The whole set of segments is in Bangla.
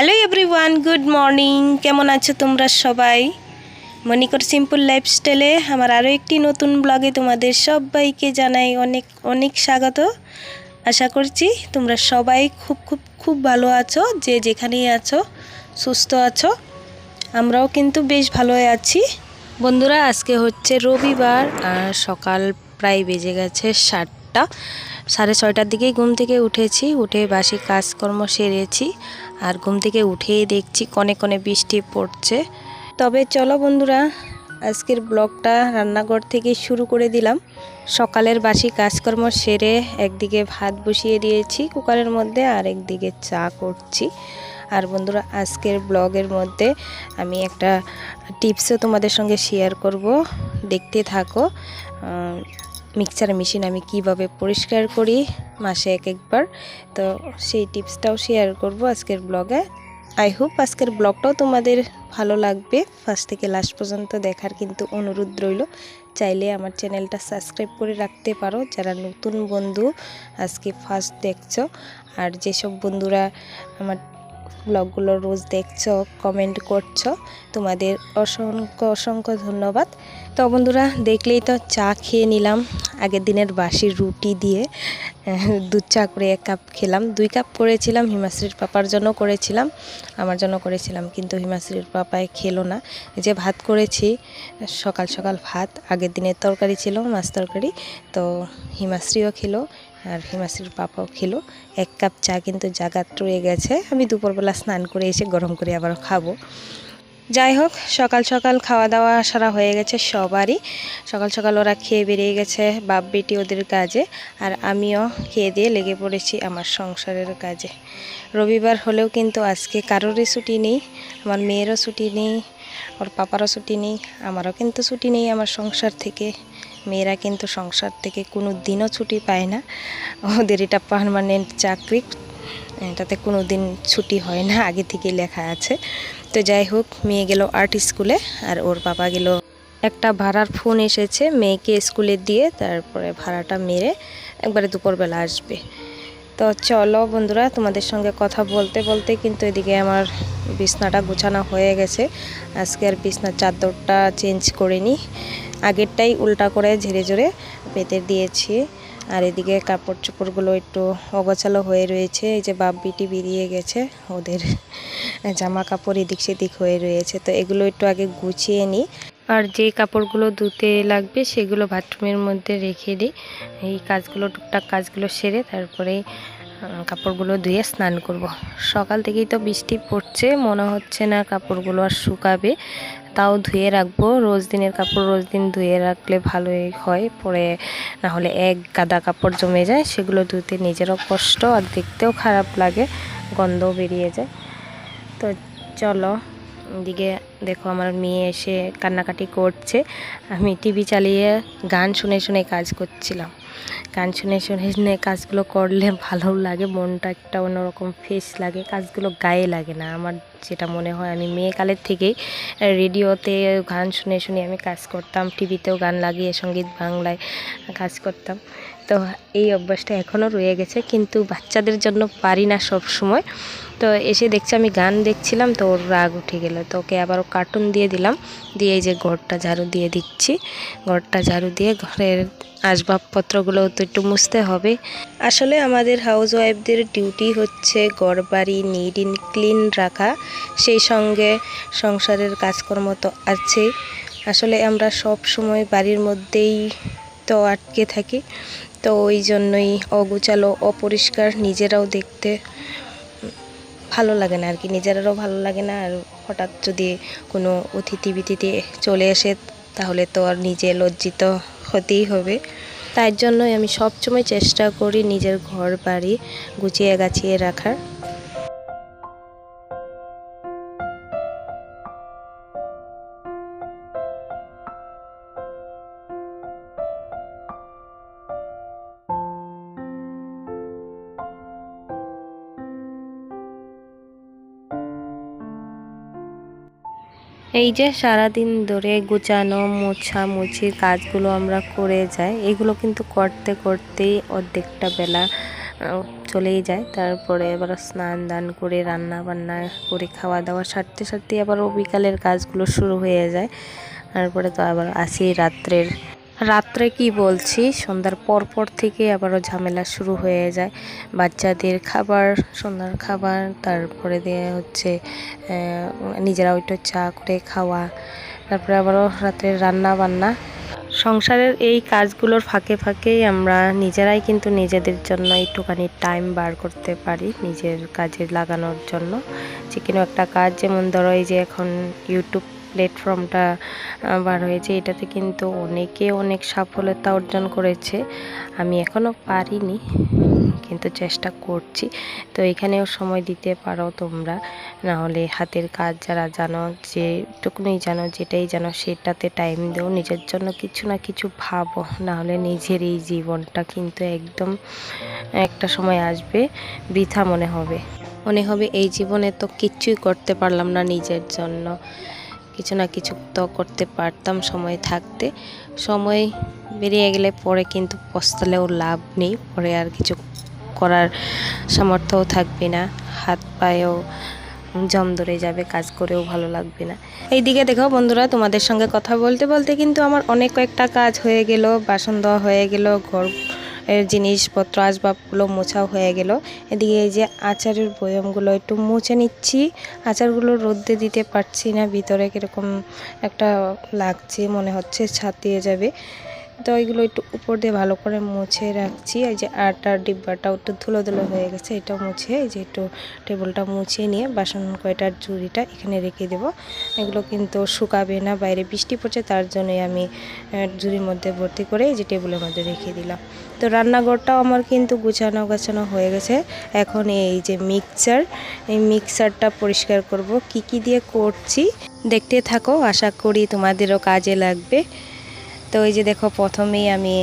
হ্যালো এভরিওয়ান গুড মর্নিং কেমন আছো তোমরা সবাই? মনিকর সিম্পল লাইফস্টাইলে আমার আরও একটি নতুন ব্লগে তোমাদের সবাইকে জানাই অনেক অনেক স্বাগত। আশা করছি তোমরা সবাই খুব খুব খুব ভালো আছো, যে যেখানেই আছো, সুস্থ আছো। আমরাও কিন্তু বেশ ভালোই আছি। বন্ধুরা, আজকে হচ্ছে রবিবার, আর সকাল প্রায় বেজে গেছে সাতটা। সাড়ে ছয়টার দিকেই ঘুম থেকে উঠেছি, উঠে বাসি কাজকর্ম সেরেছি। আর ঘুম থেকে উঠেই দেখছি কনে কনে বৃষ্টি পড়ছে। তবে চলো বন্ধুরা, আজকের ব্লগটা রান্নাঘর থেকে শুরু করে দিলাম। সকালের বাসি কাজকর্ম সেরে একদিকে ভাত বসিয়ে দিয়েছি কুকারের মধ্যে আর একদিকে চা করছি। আর বন্ধুরা, আজকের ব্লগের মধ্যে আমি একটা টিপসও তোমাদের সঙ্গে শেয়ার করব। দেখতে থাকো। মিক্সার মেশিন আমি কীভাবে পরিষ্কার করি মাসে এক একবার। তো সেই টিপসটাও শেয়ার করব আজকের ব্লগে। আই হোপ আজকের ব্লগটাও তোমাদের ভালো লাগবে। ফার্স্ট থেকে লাস্ট পর্যন্ত দেখার কিন্তু অনুরোধ রইল। চাইলে আমার চ্যানেলটা সাবস্ক্রাইব করে রাখতে পারো। যারা নতুন বন্ধু আজকে ফার্স্ট দেখছ, আর যেসব বন্ধুরা আমার ব্লগগুলো রোজ দেখছ কমেন্ট করছ, তোমাদের অসংখ্য অসংখ্য ধন্যবাদ। তো বন্ধুরা, দেখলেই তো চা খেয়ে নিলাম, আগের দিনের বাসি রুটি দিয়ে, দুধ চা করে এক কাপ খেলাম। দুই কাপ করেছিলাম, হিমাশ্রীর পাপার জন্য করেছিলাম, আমার জন্য করেছিলাম, কিন্তু হিমাশ্রীর পাপায় খেলো না। যে ভাত করেছি, সকাল সকাল ভাত, আগের দিনের তরকারি ছিল, মাছ তরকারি, তো হিমাশ্রীও খেলো আর হিমাশ্রীর পাপাও খেলো। এক কাপ চা কিন্তু জাগাত রয়ে গেছে। আমি দুপুরবেলা স্নান করে এসে গরম করে আবার খাব। যাই হোক, সকাল সকাল খাওয়া দাওয়া সারা হয়ে গেছে সবারই। সকাল সকাল ওরা খেয়ে বেরিয়ে গেছে বাপ বেটি ওদের কাজে। আর আমিও খেয়ে দিয়ে লেগে পড়েছি আমার সংসারের কাজে। রবিবার হলেও কিন্তু আজকে কারোরই ছুটি নেই, আমার মেয়েরও ছুটি নেই, ওর পাপারও ছুটি নেই, আমারও কিন্তু ছুটি নেই আমার সংসার থেকে। মেয়েরা কিন্তু সংসার থেকে কোনো দিনও ছুটি পায় না। ওদের এটা পারমানেন্ট চাকরি, এটাতে কোনো দিন ছুটি হয় না, আগে থেকেই লেখা আছে। তো যাই হোক, মেয়ে গেল আর্ট স্কুলে আর ওর বাবা গেল। একটা ভাড়ার ফোন এসেছে মেয়েকে স্কুলে দিয়ে, তারপরে ভাড়াটা মেরে একবারে দুপুরবেলা আসবে। তো চলো বন্ধুরা, তোমাদের সঙ্গে কথা বলতে বলতে কিন্তু এদিকে আমার বিছনাটা গোছানো হয়ে গেছে। আজকে আর বিছনার চাদরটা চেঞ্জ করিনি। আগেরটাই উল্টা করে ঝেড়ে ঝেড়ে পেতে দিয়েছি। আর এদিকে কাপড় চোপড়গুলো একটু অগোছালো হয়ে রয়েছে। এই যে বাপ বিটি বেরিয়ে গেছে, ওদের জামা কাপড় এদিক সেদিক হয়ে রয়েছে। তো এগুলো একটু আগে গুছিয়ে নিই। আর যে কাপড়গুলো ধুতে লাগবে সেগুলো বাথরুমের মধ্যে রেখে দিই। এই কাজগুলো, টুকটাক কাজগুলো সেরে তারপরে কাপড়গুলো ধুয়ে স্নান করব। সকাল থেকেই তো বৃষ্টি পড়ছে, মনে হচ্ছে না কাপড়গুলো আর শুকাবে। তাও ধুয়ে রাখব। রোজ দিনের কাপড় রোজ দিন ধুয়ে রাখলে ভালোই হয়। পরে না হলে এক গাদা কাপড় জমে যায়, সেগুলো ধুতে নিজেরও কষ্ট আর দেখতেও খারাপ লাগে, গন্ধও বেরিয়ে যায়। তো চলো। এদিকে দেখো আমার মেয়ে এসে কান্নাকাটি করছে। আমি টিভি চালিয়ে গান শুনে শুনে কাজ করছিলাম। গান শুনে শুনে শুনে কাজগুলো করলে ভালো লাগে, মনটা একটা অন্যরকম ফ্রেশ লাগে, কাজগুলো গায়ে লাগে না। আমার যেটা মনে হয়, আমি মেয়েকালের থেকেই রেডিওতে গান শুনে শুনে আমি কাজ করতাম টিভিতেও গান লাগিয়ে সংগীত বাংলায় কাজ করতাম। তো এই অভ্যাসটা এখনও রয়ে গেছে, কিন্তু বাচ্চাদের জন্য পারি না সব সময় তো এসে দেখছি আমি গান দেখছিলাম তো ওর রাগ উঠে গেল। তো ওকে আবার কার্টুন দিয়ে দিলাম। দিয়ে এই যে ঘরটা ঝাড়ু দিয়ে দিচ্ছি। ঘরটা ঝাড়ু দিয়ে ঘরের আসবাবপত্রগুলো তো একটু মুছতে হবে। আসলে আমাদের হাউস ওয়াইফদের ডিউটি হচ্ছে ঘর বাড়ি নিট ইন ক্লিন রাখা। সেই সঙ্গে সংসারের কাজকর্ম তো আছেই। আসলে আমরা সব সময় বাড়ির মধ্যেই তো আটকে থাকি। তো ওই জন্যই অগুচালো অপরিষ্কার নিজেরাও দেখতে ভালো লাগে না আর কি নিজেরও ভালো লাগে না। আর হঠাৎ যদি কোনো অতিথি বিতিথি চলে আসে, তাহলে তো আর নিজে লজ্জিত হতেই হবে। তাই জন্যই আমি সবসময় চেষ্টা করি নিজের ঘর বাড়ি গুছিয়ে গাছিয়ে রাখার। এই যে সারাদিন ধরে গুছানো মোছা মুছির কাজগুলো আমরা করে যাই, এগুলো কিন্তু করতে করতেই অর্ধেকটা বেলা চলেই যায়। তারপরে আবার স্নান দান করে রান্না বান্না করে খাওয়া দাওয়া সারতে সারতে আবার বিকালের কাজগুলো শুরু হয়ে যায়। তারপরে তো আবার আসি রাত্রের রাত্রে কি বলছি? সন্ধ্যার পর পর থেকে আবারও ঝামেলা শুরু হয়ে যায়। বাচ্চাদের খাবার, সন্ধ্যার খাবার, তারপরে দিয়ে হচ্ছে নিজেরা ওইটা চা করে খাওয়া, তারপরে আবারও রাত্রে রান্না বান্না সংসারের এই কাজগুলোর ফাঁকে ফাঁকেই আমরা নিজেরাই কিন্তু নিজেদের জন্য একটুখানি টাইম বার করতে পারি, নিজের কাজে লাগানোর জন্য। যে কোনো একটা কাজ, যেমন ধরো এই যে এখন ইউটিউব প্ল্যাটফর্মটা বার হয়েছে। এটাতে কিন্তু অনেকে অনেক সফলতা অর্জন করেছে। আমি এখনও পারিনি, কিন্তু চেষ্টা করছি। তো এখানেও সময় দিতে পারো তোমরা। না হলে হাতের কাজ যারা জানো, যেটুকুনি জানো, যেটাই জানো, সেটাতে টাইম দেও। নিজের জন্য কিছু না কিছু ভাবো। না হলে নিজের এই জীবনটা কিন্তু একদম একটা সময় আসবে, বৃথা মনে হবে। মনে হবে এই জীবনে তো কিচ্ছুই করতে পারলাম না নিজের জন্য। কিছু না কিছু তো করতে পারতাম, সময় থাকতে। সময় বেরিয়ে গেলে পরে কিন্তু পস্তালেও লাভ নেই, পরে আর কিছু করার সামর্থ্যও থাকবে না। হাত পায়েও জম ধরে যাবে, কাজ করেও ভালো লাগবে না। এইদিকে দেখো বন্ধুরা, তোমাদের সঙ্গে কথা বলতে বলতে কিন্তু আমার অনেক কয়েকটা কাজ হয়ে গেল, বাসন দেওয়া হয়ে গেল, ঘর জিনিসপত্র, আসবাবগুলো মোছাও হয়ে গেল। এদিকে এই যে আচারের বয়মগুলো একটু মুছে নিচ্ছি। আচারগুলো রোদ্দে দিতে পারছি না, ভিতরে কীরকম একটা লাগছে, মনে হচ্ছে ছাতিয়ে যাবে। তো এগুলো একটু উপর দিয়ে ভালো করে মুছে রাখছি। এই যে আটার ডিব্বাটাও একটু ধুলো ধুলো হয়ে গেছে, এটা মুছে, এই যে একটু টেবিলটা মুছে নিয়ে বাসন কয়টার ঝুড়িটা এখানে রেখে দেব। এগুলো কিন্তু শুকাবে না, বাইরে বৃষ্টি পড়ছে, তার জন্যই আমি ঝুড়ির মধ্যে ভর্তি করে এই যে টেবিলের মধ্যে রেখে দিলাম। তো রান্নাঘরটাও আমার কিন্তু গুছানো গাছানো হয়ে গেছে। এখন এই যে মিক্সচার এই মিক্সারটা পরিষ্কার করব। কি কি দিয়ে করছি দেখতে থাকো, আশা করি তোমাদেরও কাজে লাগবে। তো ওই যে দেখো, প্রথমেই আমি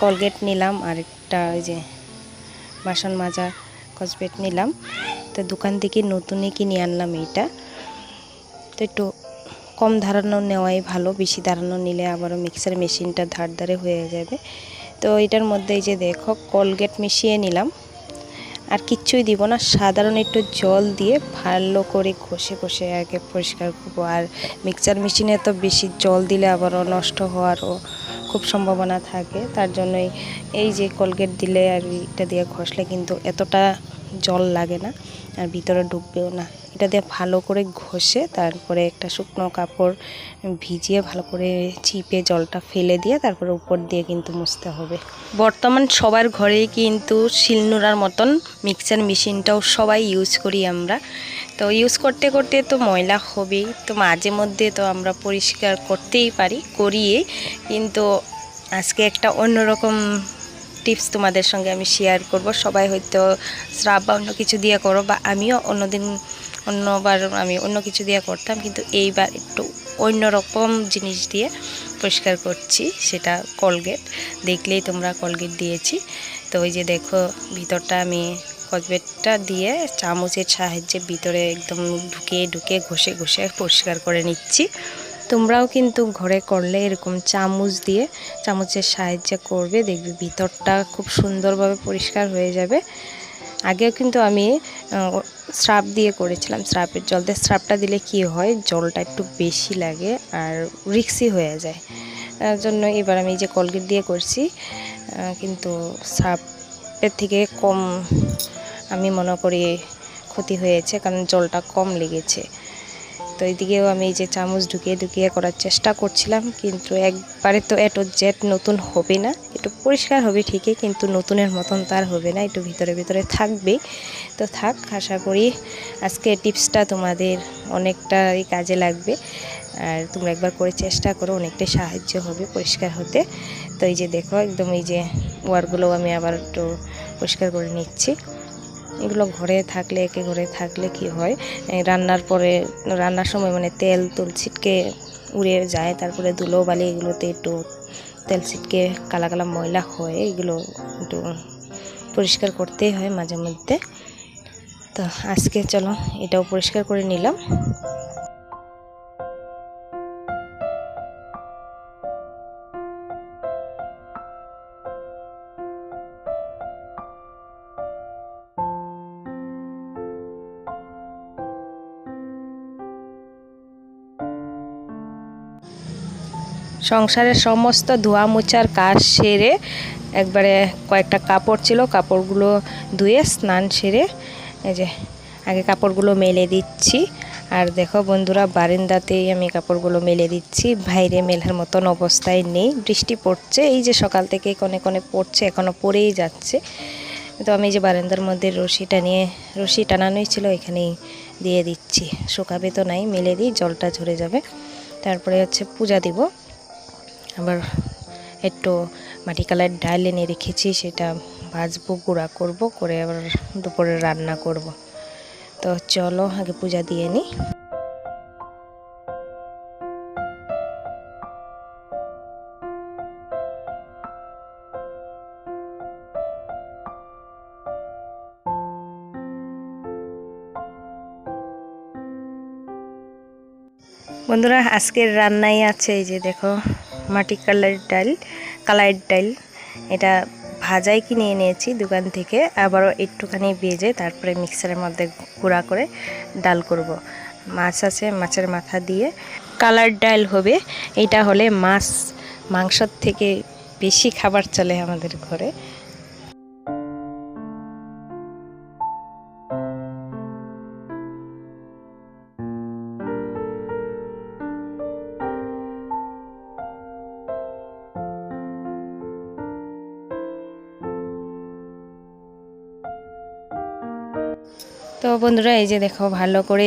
কলগেট নিলাম, আর একটা ওই যে বাসন মাজা কসবেট নিলাম। তো দোকান থেকে নতুনই কিনে আনলাম এইটা। তো একটু কম ধারানো নেওয়াই ভালো, বেশি ধারানো নিলে আবারও মিক্সার মেশিনটা ধার ধারে হয়ে যাবে। তো এটার মধ্যে এই যে দেখো কলগেট মিশিয়ে নিলাম। আর কিচ্ছুই দিব না, সাধারণ একটু জল দিয়ে ভালো করে ঘষে ঘষে আগে পরিষ্কার করব। আর মিক্সার মেশিনে তো বেশি জল দিলে আবারও নষ্ট হওয়ারও খুব সম্ভাবনা থাকে। তার জন্যই এই যে কলগেট দিলে আর এটা দিয়ে ঘষলে কিন্তু এতটা জল লাগে না, আর ভিতরে ঢুকবেও না। এটা দিয়ে ভালো করে ঘষে তারপরে একটা শুকনো কাপড় ভিজিয়ে ভালো করে চিপে জলটা ফেলে দিয়ে তারপরে উপর দিয়ে কিন্তু মুছতে হবে। বর্তমান সবার ঘরেই কিন্তু শিলনোড়ার মতন মিক্সার মেশিনটাও সবাই ইউজ করি আমরা। তো ইউজ করতে করতে তো ময়লা হবেই, তো মাঝে মধ্যে তো আমরা পরিষ্কার করতেই পারি, করিয়ে কিন্তু আজকে একটা অন্যরকম টিপস তোমাদের সঙ্গে আমি শেয়ার করব। সবাই হয়তো স্রাব বা অন্য কিছু দিয়ে করো বা আমিও অন্যদিন অন্যবার আমি অন্য কিছু দিয়ে করতাম, কিন্তু এইবার একটু অন্য রকম জিনিস দিয়ে পরিষ্কার করছি, সেটা কলগেট দেখলেই তোমরা কলগেট দিয়েছি। তো ওই যে দেখো, ভিতরটা আমি কলগেটটা দিয়ে চামচের সাহায্যে ভিতরে একদম ঢুকে ঢুকে ঘষে ঘষে পরিষ্কার করে নিচ্ছি। তোমরাও কিন্তু ঘরে করলে এরকম চামচ দিয়ে চামচের সাহায্যে করবে, দেখবে ভিতরটা খুব সুন্দরভাবে পরিষ্কার হয়ে যাবে। আগেও কিন্তু আমি স্রাব দিয়ে করেছিলাম স্রাবের জল। দিয়ে স্রাবটা দিলে কি হয়? জলটা একটু বেশি লাগে আর রিক্সি হয়ে যায়। জন্য এবার আমি যে কলগেট দিয়ে করছি কিন্তু স্রাবের থেকে কম আমি মনে করি ক্ষতি হয়েছে, কারণ জলটা কম লেগেছে। তো এদিকেও আমি এই যে চামচ ঢুকিয়ে ঢুকিয়ে করার চেষ্টা করছিলাম, কিন্তু একবারে তো এটো জেট নতুন হবে না। একটু পরিষ্কার হবে ঠিকই, কিন্তু নতুনের মতন তার হবে না, একটু ভিতরে ভিতরে থাকবেই। তো থাক, আশা করি আজকে টিপসটা তোমাদের অনেকটাই কাজে লাগবে, আর তোমরা একবার করে চেষ্টা করো, অনেকটাই সাহায্য হবে পরিষ্কার হতে। তো এই যে দেখো, একদম এই যে ওয়ারগুলো আমি আবার একটু পরিষ্কার করে নিচ্ছি। এগুলো ঘরে থাকলে, একে ঘরে থাকলে কি হয়? রান্নার পরে, রান্নার সময় মানে তেল, তুল ছিটকে উড়ে যায়, তারপরে ধুলো বালি এগুলোতে একটু তেল ছিটকে কালা কালা ময়লা হয়, এগুলো একটু পরিষ্কার করতেই হয় মাঝে মধ্যে। তো আজকে চলো এটাও পরিষ্কার করে নিলাম। সংসারের সমস্ত ধোয়া মোছার কাজ সেরে একবারে কয়েকটা কাপড় ছিল, কাপড়গুলো ধুয়ে স্নান সেরে এই যে আগে কাপড়গুলো মেলে দিচ্ছি। আর দেখো বন্ধুরা, বারিন্দাতেই আমি কাপড়গুলো মেলে দিচ্ছি। বাইরে মেলার মতন অবস্থায় নেই। বৃষ্টি পড়ছে, এই যে সকাল থেকে কনে কনে পড়ছে এখনও পড়েই যাচ্ছে। তো আমি যে বারান্দার মধ্যে রশিটা নিয়ে, রশি টানানোই ছিল, এখানেই দিয়ে দিচ্ছি। শুকাবে তো নাই, মেলে দিই, জলটা ঝরে যাবে। তারপরে হচ্ছে পূজা দিব। আবার একটু মাটি কালার ডাল এনে রেখেছি, সেটা ভাজবো, গুঁড়া করব, করে আবার দুপুরে রান্না করব। তো চলো, আগে পূজা দিয়ে নিই। বন্ধুরা, আজকের রান্নাই আছে, এই যে দেখো। মাটি কালার ডাল কালারের ডাল। এটা ভাজাই কিনে এনেছি দোকান থেকে, আবারও একটুখানি ভেজে তারপরে মিক্সারের মধ্যে গুঁড়া করে ডাল করব। মাছ আছে মাছের মাথা দিয়ে। কালার ডাল হবে, এটা হলে মাছ মাংসর থেকে বেশি খাবার চলে আমাদের ঘরে। তো বন্ধুরা, এই যে দেখো, ভালো করে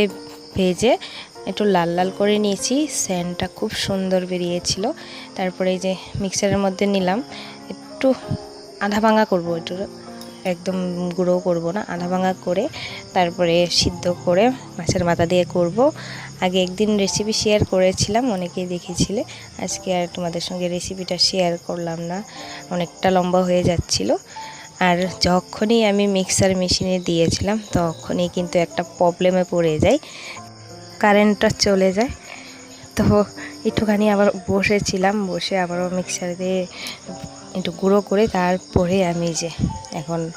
ভেজে একটু লাল লাল করে নিয়েছি। স্যানটা খুব সুন্দর বেরিয়েছিল। তারপরে এই যে মিক্সারের মধ্যে নিলাম। একটু আধা ভাঙা করব, একটু একদম গুঁড়ো করব না, আধা ভাঙা করে তারপরে সিদ্ধ করে মাছের মাথা দিয়ে করব। আগে একদিন রেসিপি শেয়ার করেছিলাম, অনেকেই দেখেছিলে। আজকে আর তোমাদের সঙ্গে রেসিপিটা শেয়ার করলাম না, অনেকটা লম্বা হয়ে যাচ্ছিল। আর যখনই আমি মিক্সার মেশিনে দিয়েছিলাম, তখনই কিন্তু একটা প্রবলেমে পড়ে যাই কারেন্টটা চলে যায়। তো একটুখানি আবার বসেছিলাম, বসে আবারও মিক্সার দিয়ে একটু গুঁড়ো করে তারপরে আমি যে এখন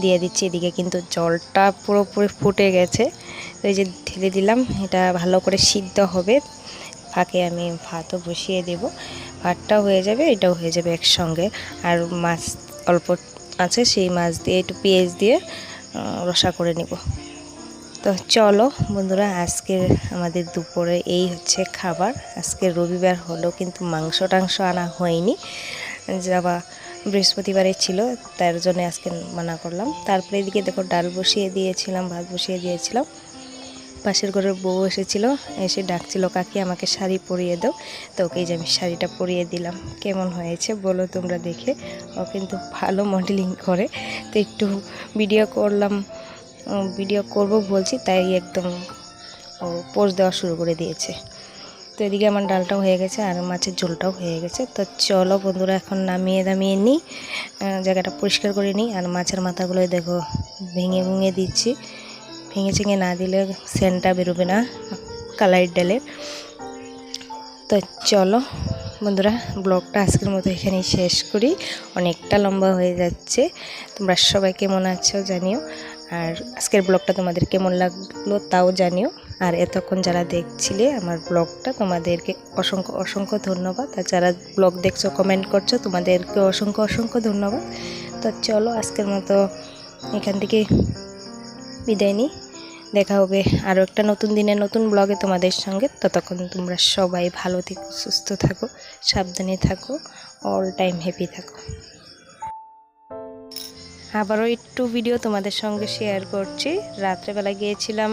দিয়ে দিচ্ছি, এদিকে কিন্তু জলটা পুরোপুরি ফুটে গেছে। তো এই যে ঢেলে দিলাম, এটা ভালো করে সিদ্ধ হবে। ফাঁকে আমি ভাতও বসিয়ে দেব। ভাতটাও হয়ে যাবে, এটাও হয়ে যাবে একসঙ্গে। আর মাছ অল্প আছে সেই মাছ দিয়ে, একটু পেঁয়াজ দিয়ে রসা করে নিব। তো চলো বন্ধুরা, আজকের আমাদের দুপুরে এই হচ্ছে খাবার। আজকে রবিবার হলো, কিন্তু মাংস টাংস আনা হয়নি। যাবা বৃহস্পতিবারে ছিল, তার জন্য আজকে মানা করলাম। তারপরে এদিকে দেখো, ডাল বসিয়ে দিয়েছিলাম, ভাত বসিয়ে দিয়েছিলাম। পাশের ঘরের বউ এসেছিল, এসে ডাকছিল, কাকি, আমাকে শাড়ি পরিয়ে দাও। তো ওকে যে আমি শাড়িটা পরিয়ে দিলাম। কেমন হয়েছে বলো তোমরা দেখে। ও কিন্তু ভালো মডেলিং করে। তো একটু ভিডিও করলাম ভিডিও করব বলছি, তাই একদম ও পোজ দেওয়া শুরু করে দিয়েছে। তো এদিকে আমার ডালটাও হয়ে গেছে, আর মাছের ঝোলটাও হয়ে গেছে। তো চলো বন্ধুরা, এখন নামিয়ে দামিয়ে নিই জায়গাটা পরিষ্কার করে নিই। আর মাছের মাথাগুলো দেখো, ভেঙে ভেঙে দিচ্ছি। ভেঙে চেঙে না দিলে সেন্টটা বেরোবে না কালার ডালের তো চলো বন্ধুরা, ব্লগটা আজকের মতো এখানেই শেষ করি। অনেকটা লম্বা হয়ে যাচ্ছে। তোমরা সবাই কেমন আছো জানিও। আর আজকের ব্লগটা তোমাদের কেমন লাগল তাও জানিও। আর এতক্ষণ যারা দেখছিলে আমার ব্লগটা, তোমাদেরকে অসংখ্য অসংখ্য ধন্যবাদ। আর যারা ব্লগ দেখছ কমেন্ট করছ, তোমাদেরকে অসংখ্য অসংখ্য ধন্যবাদ। তো চলো আজকের মতো এখান থেকে বিদায় নিই। দেখা হবে আরও একটা নতুন দিনে নতুন ব্লগে তোমাদের সঙ্গে। ততক্ষণ তোমরা সবাই ভালো থেকো, সুস্থ থাকো, সাবধানে থাকো অল টাইম হ্যাপি থাকো। আবারও একটু ভিডিও তোমাদের সঙ্গে শেয়ার করছি। রাত্রেবেলা গিয়েছিলাম।